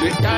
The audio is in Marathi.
Good time.